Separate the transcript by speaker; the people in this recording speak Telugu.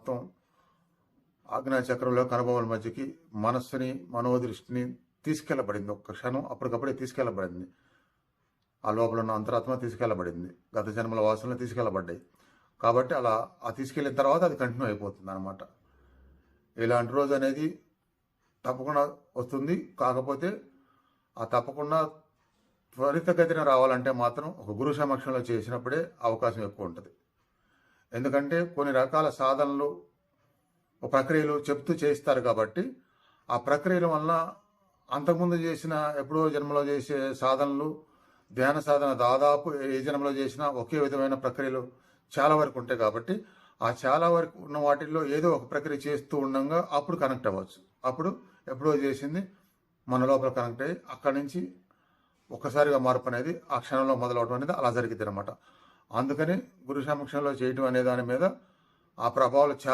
Speaker 1: మొత్తం ఆగ్నేయ చక్రంలో మధ్యకి మనస్సుని మనోదృష్టిని తీసుకెళ్ళబడింది ఒక్క క్షణం అప్పటికప్పుడే తీసుకెళ్ళబడింది ఆ లోపల ఉన్న అంతరాత్మ తీసుకెళ్ళబడింది గత జన్మల వాసనలు తీసుకెళ్ళబడ్డాయి కాబట్టి అలా ఆ తీసుకెళ్ళిన తర్వాత అది కంటిన్యూ అయిపోతుంది అనమాట ఇలాంటి రోజు అనేది తప్పకుండా వస్తుంది. కాకపోతే ఆ తప్పకుండా త్వరితగతిన రావాలంటే మాత్రం ఒక గురు సమక్షంలో చేసినప్పుడే అవకాశం ఎక్కువ ఉంటుంది. ఎందుకంటే కొన్ని రకాల సాధనలు ప్రక్రియలు చెప్తూ చేస్తారు కాబట్టి ఆ ప్రక్రియల వలన అంతకుముందు చేసిన ఎప్పుడో జన్మలో చేసే సాధనలు ధ్యాన సాధన దాదాపు ఏ జన్మలో చేసినా ఒకే విధమైన ప్రక్రియలు చాలా వరకు ఉంటాయి కాబట్టి ఆ చాలా వరకు ఉన్న వాటిల్లో ఏదో ఒక ప్రక్రియ చేస్తూ ఉండగా అప్పుడు కనెక్ట్ అవ్వచ్చు. అప్పుడు ఎప్పుడో చేసింది మన లోపల కనెక్ట్ అయ్యి అక్కడి నుంచి ఒక్కసారిగా మార్పు అనేది ఆ క్షణంలో మొదలవడం అనేది అలా జరిగింది అనమాట అందుకని గురు సమక్షంలో చేయటం అనే దాని మీద ఆ ప్రభావాలు చాలా